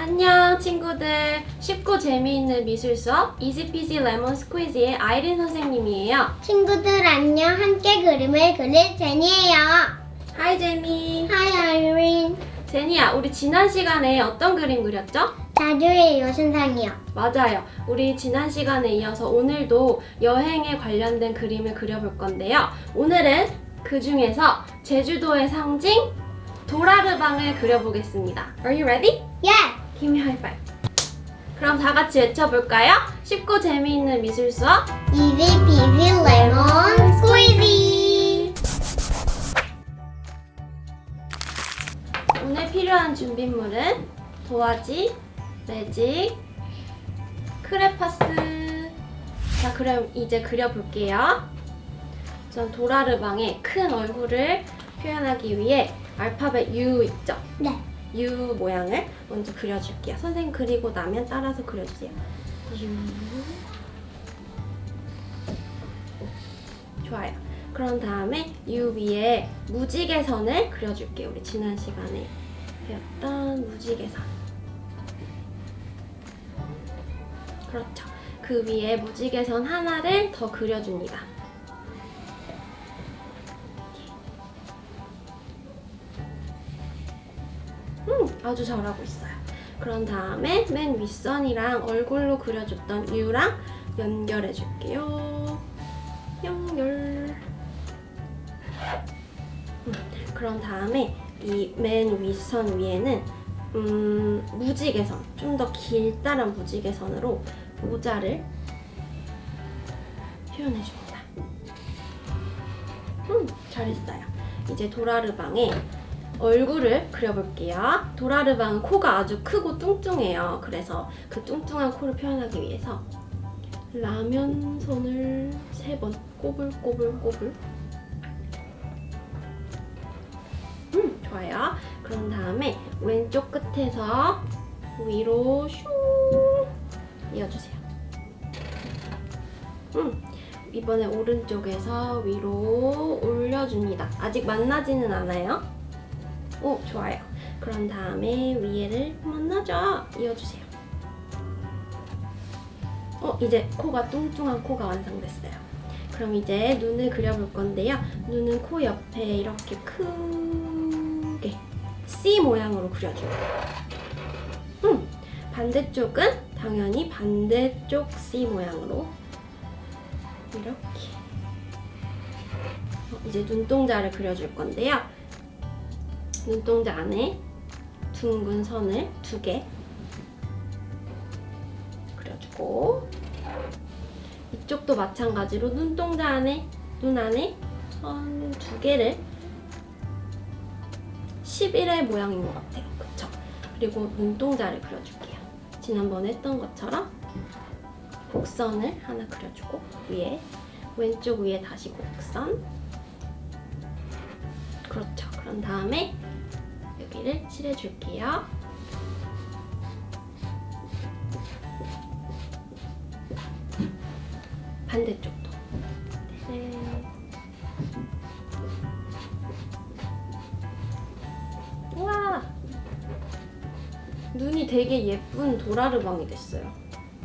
안녕 친구들 쉽고 재미있는 미술 수업 이지피지 레몬 스퀴즈의 아이린 선생님이에요 친구들 안녕. 함께 그림을 그릴 제니예요. 하이 제니 Hi Irene. 제니야 우리 지난 시간에 어떤 그림 그렸죠? 자주의 요신상이요. 맞아요 우리 지난 시간에 이어서 오늘도 여행에 관련된 그림을 그려볼 건데요 오늘은 그 중에서 제주도의 상징 도라르방을 그려보겠습니다 Are you ready? Yes. High five 그럼 다 같이 외쳐볼까요? 쉽고 재미있는 미술 수업 Easy peasy lemon squeezy. 오늘 필요한 준비물은 도화지, 매직, 크레파스. 자, 그럼 이제 그려볼게요. 전 도라르방의 큰 얼굴을 표현하기 위해 알파벳 U 있죠? 네. U 모양을 먼저 그려줄게요. 선생님 그리고 나면 따라서 그려주세요. U. 좋아요. 그런 다음에 U 위에 무지개선을 그려줄게요. 우리 지난 시간에 배웠던 무지개선. 그렇죠. 그 위에 무지개선 하나를 더 그려줍니다. 아주 잘하고 있어요. 그런 다음에 맨 윗선이랑 얼굴로 그려줬던 U랑 연결해 줄게요. 연결. 음, 그런 다음에 이 맨 윗선 위에는 음, 무지개선, 좀 더 길다란 무지개선으로 모자를 표현해 줍니다. 음, 잘했어요. 이제 도라르방에 얼굴을 그려볼게요. 도라르방은 코가 아주 크고 뚱뚱해요. 그래서 그 뚱뚱한 코를 표현하기 위해서 라면 선을 세 번 꼬불꼬불꼬불. 음, 좋아요. 그런 다음에 왼쪽 끝에서 위로 슝 이어주세요. 음, 이번에 오른쪽에서 위로 올려줍니다. 아직 만나지는 않아요. 오, 좋아요. 그런 다음에 위에를 만나죠. 이어주세요. 어, 이제 코가 뚱뚱한 코가 완성됐어요. 그럼 이제 눈을 그려볼 건데요. 눈은 코 옆에 이렇게 크게 C 모양으로 그려줘요. 음, 반대쪽은 당연히 반대쪽 C 모양으로 이렇게. 어, 이제 눈동자를 그려줄 건데요. 눈동자 안에 둥근 선을 두 개 그려주고 이쪽도 마찬가지로 눈동자 안에 눈 안에 선 두 개를 11의 모양인 것 같아요. 그쵸? 그리고 눈동자를 그려줄게요. 지난번에 했던 것처럼 곡선을 하나 그려주고 위에 왼쪽 위에 다시 곡선 그렇죠. 그런 다음에 여기를 칠해줄게요. 반대쪽도. 네. 우와! 눈이 되게 예쁜 도라르방이 됐어요.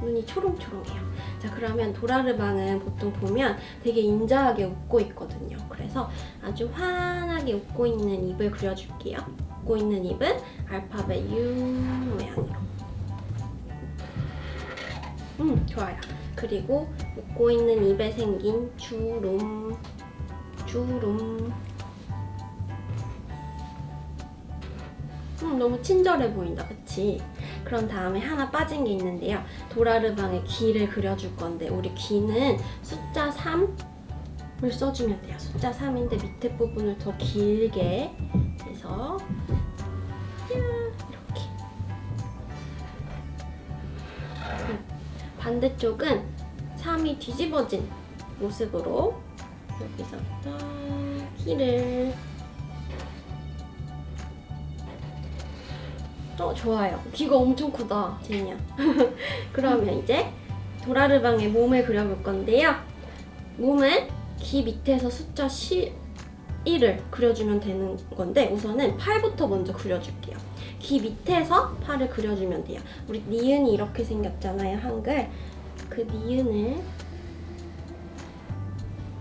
눈이 초롱초롱해요. 자, 그러면 도라르방은 보통 보면 되게 인자하게 웃고 있거든요. 그래서 아주 환하게 웃고 있는 입을 그려줄게요. 웃고 있는 입은 알파벳 U 모양으로. 음, 좋아요. 그리고 웃고 있는 입에 생긴 주름, 주름. 음, 너무 친절해 보인다, 그치? 그런 다음에 하나 빠진 게 있는데요. 도라르방의 귀를 그려줄 건데, 우리 귀는 숫자 3을 써주면 돼요. 숫자 3인데 밑에 부분을 더 길게 해서 이렇게. 음, 반대쪽은 3이 뒤집어진 모습으로 여기서부터 귀를 어 좋아요 귀가 엄청 크다 제니야 그러면 이제 도라르방의 몸을 그려볼 건데요 몸은 귀 밑에서 숫자 11을 그려주면 되는 건데 우선은 팔부터 먼저 그려줄게요 귀 밑에서 팔을 그려주면 돼요. 우리 니은이 이렇게 생겼잖아요, 한글. 그 니은을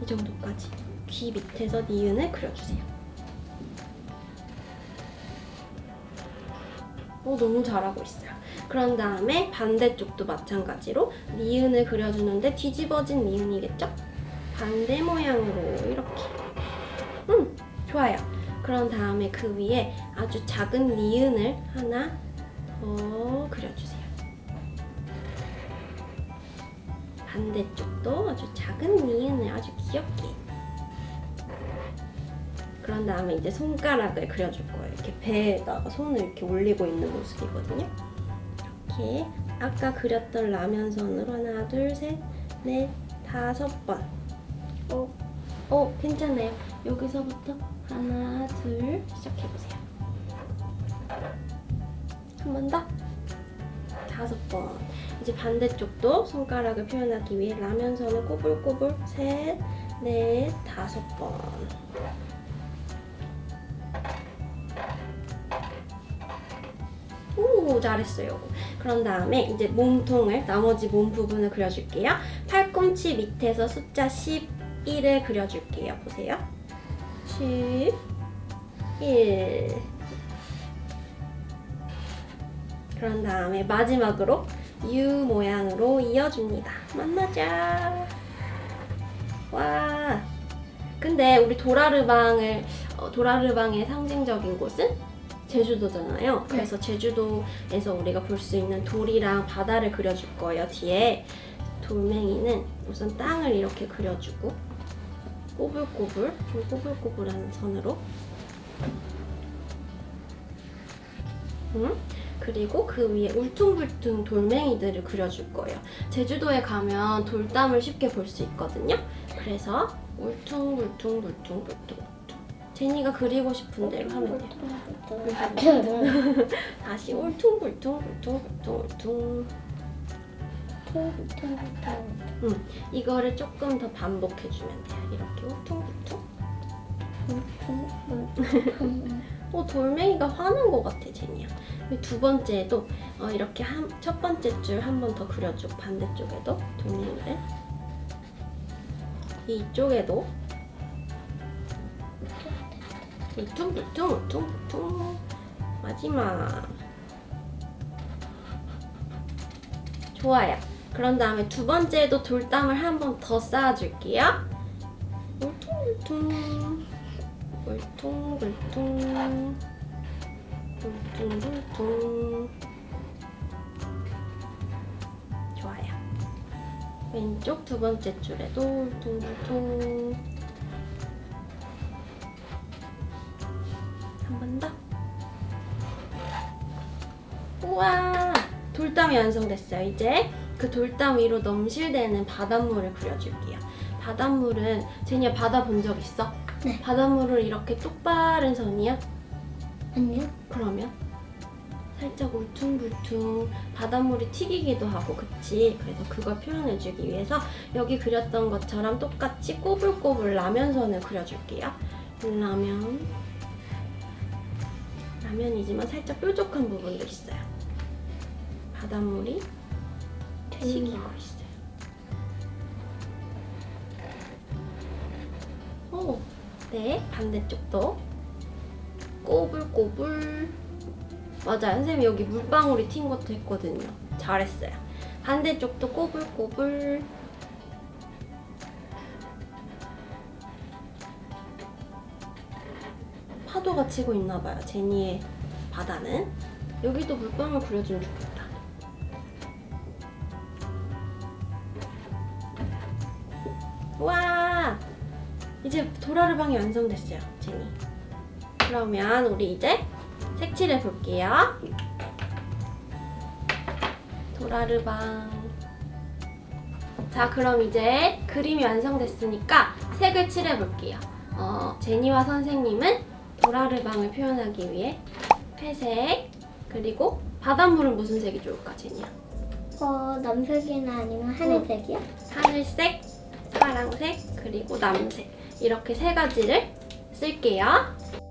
이 정도까지 귀 밑에서 니은을 그려주세요. 오, 너무 잘하고 있어요. 그런 다음에 반대쪽도 마찬가지로 니은을 그려주는데 뒤집어진 니은이겠죠? 반대 모양으로 이렇게. 음, 좋아요. 그런 다음에 그 위에 아주 작은 니은을 하나 더 그려주세요. 반대쪽도 아주 작은 니은을 아주 귀엽게. 그런 다음에 이제 손가락을 그려줄 거예요. 이렇게 배에다가 손을 이렇게 올리고 있는 모습이거든요. 이렇게 아까 그렸던 라면선으로 하나, 둘, 셋, 넷, 다섯 번. 어, 어, 괜찮아요. 여기서부터 하나, 둘 시작해보세요. 한 번 더. 다섯 번. 이제 반대쪽도 손가락을 표현하기 위해 라면선을 꼬불꼬불 셋, 넷, 다섯 번. 오, 잘했어요. 그런 다음에 이제 몸통을 나머지 몸 부분을 그려줄게요. 팔꿈치 밑에서 숫자 11을 그려줄게요. 보세요. 11 그런 다음에 마지막으로 U 모양으로 이어줍니다. 만나자. 와. 근데 우리 도라르방을 어, 도라르방의 상징적인 곳은 제주도잖아요. 그래서 제주도에서 우리가 볼 수 있는 돌이랑 바다를 그려줄 거예요. 뒤에 돌멩이는 우선 땅을 이렇게 그려주고 꼬불꼬불 좀 꼬불꼬불한 선으로 음? 그리고 그 위에 울퉁불퉁 돌멩이들을 그려줄 거예요. 제주도에 가면 돌담을 쉽게 볼 수 있거든요. 그래서 울퉁불퉁불퉁불퉁 제니가 그리고 싶은 대로 하면 돼요. 다시 울퉁불퉁불퉁불퉁불퉁. 이거를 조금 더 반복해주면 돼요. 이렇게 울퉁불퉁. 어, 돌멩이가 화난 것 같아, 제니야. 두 번째에도 어, 이렇게 한, 첫 번째 줄 한 번 더 그려주고 반대쪽에도 돌멩이를. 이쪽에도 울퉁불퉁 마지막 좋아요. 그런 다음에 두 번째에도 돌담을 한 번 더 쌓아줄게요. 울퉁불퉁 울퉁불퉁 울퉁불퉁 좋아요. 왼쪽 두 번째 줄에도 울퉁불퉁 돌담이 완성됐어요. 이제 그 돌담 위로 넘실대는 바닷물을 그려줄게요. 바닷물은 제니야 바다 본 적 있어? 네. 바닷물을 이렇게 똑바른 선이야? 아니요. 그러면 살짝 울퉁불퉁 바닷물이 튀기기도 하고 그치? 그래서 그걸 표현해주기 위해서 여기 그렸던 것처럼 똑같이 꼬불꼬불 라면선을 그려줄게요. 라면 라면이지만 살짝 뾰족한 부분도 있어요. 바닷물이 튀기고 있어요. 오, 네 반대쪽도. 꼬불꼬불. 맞아요 선생님. 여기 물방울이 튄 것도 했거든요. 잘했어요. 반대쪽도 꼬불꼬불. 파도가 치고 있나 봐요 제니의 바다는. 여기도 물방울 그려주면 좋겠다 와 이제 도라르방이 완성됐어요 제니 그러면 우리 이제 색칠해 볼게요. 도라르방. 자, 그럼 이제 그림이 완성됐으니까 색을 칠해 볼게요. 어, 제니와 선생님은 도라르방을 표현하기 위해 회색, 그리고 바닷물은 무슨 색이 좋을까, 제니야? 어, 남색이나 아니면 하늘색이요? 하늘색, 파랑색, 그리고 남색. 이렇게 세 가지를 쓸게요.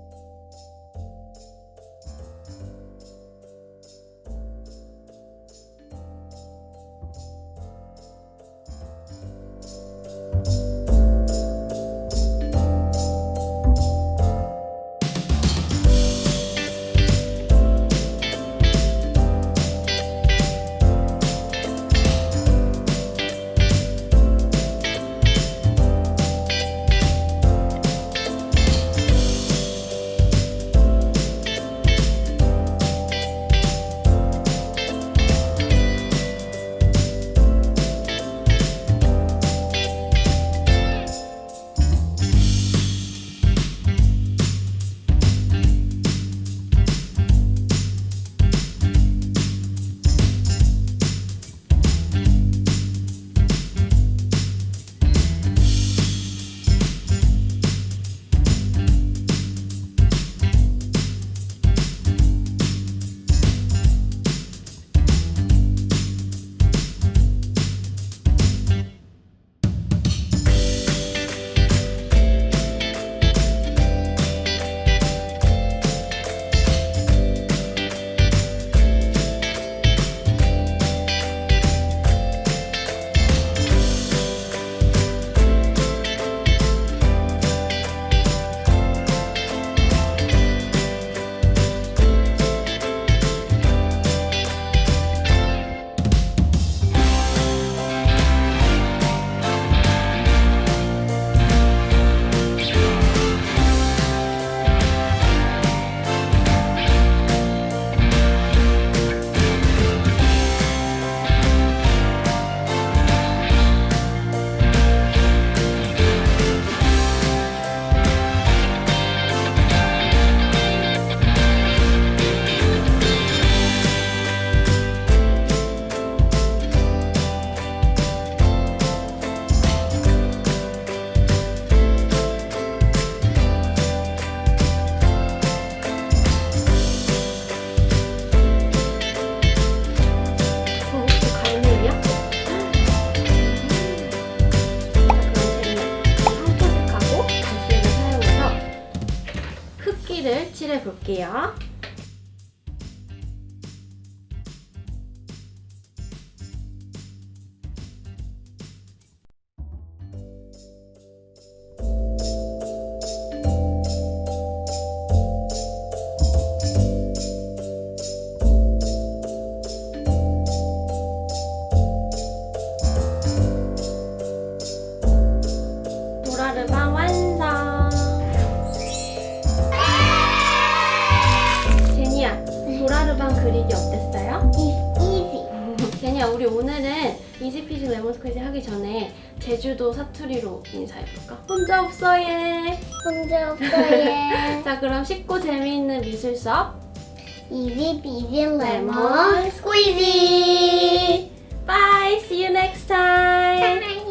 볼게요. 제니야, 우리 오늘은 이지피지 레몬 스퀴즈 하기 전에 제주도 사투리로 인사해볼까? 혼자 없어 얘. 혼자 없어요. 자, 그럼 쉽고 재미있는 미술 수업 이지 비지 레몬 스퀴지. Bye. See you next time.